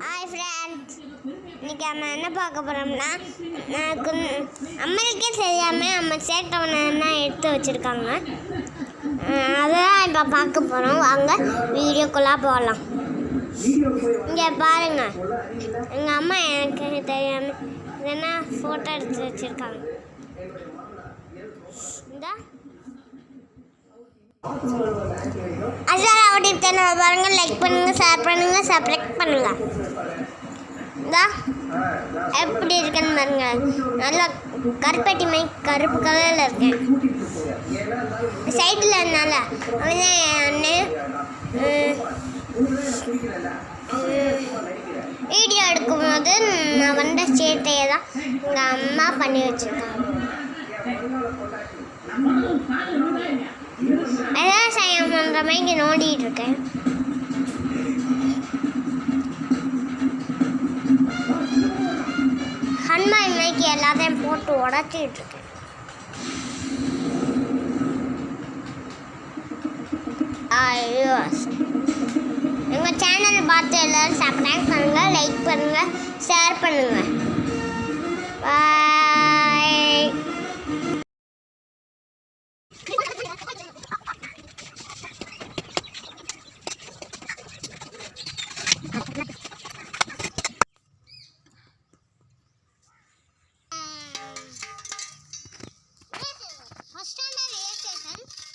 Hi friends இன்னைக்கு நம்ம என்ன பார்க்க போகிறோம்னா எனக்கு அம்மனுக்கே தெரியாமல் நம்ம சேட்டவனா எடுத்து வச்சுருக்காங்க. அதான் இப்போ பார்க்க போகிறோம் வாங்க வீடியோக்குள்ளே போகலாம் இங்கே பாருங்கள் எங்கள் அம்மா எனக்கு தெரியாமல் இதென்ன ஃபோட்டோ எடுத்து வச்சுருக்காங்க. இந்த. அசரா யூடியூப் பாருங்கள் பாருங்க லைக் பண்ணுங்க ஷேர் பண்ணுங்க சப்ஸ்கிரைப் பண்ணுங்க. இதா எப்படி இருக்குன்னு பாருங்க. நல்லா கருப்பட்டி மை கருப்பு கலரில் இருக்கேன். சைட்டில் இருந்தால அவன் அண்ணன் வீடியோ எடுக்கும்போது நான் வந்த சேட்டையை தான் எங்கள் அம்மா பண்ணி வச்சுருக்காங்க. சயம். பண்ணுற இங்கே நோண்டிகிட்டு இருக்கேன். ஹனுமான் இன்னைக்கு எல்லாத்தையும் போட்டு உடச்சிக்கிட்டு இருக்கேன். ஐயோ. எங்கள் சேனல் பார்த்து எல்லோரும் சப்ஸ்கிரைப் பண்ணுங்கள் லைக் பண்ணுங்கள் ஷேர் பண்ணுங்கள்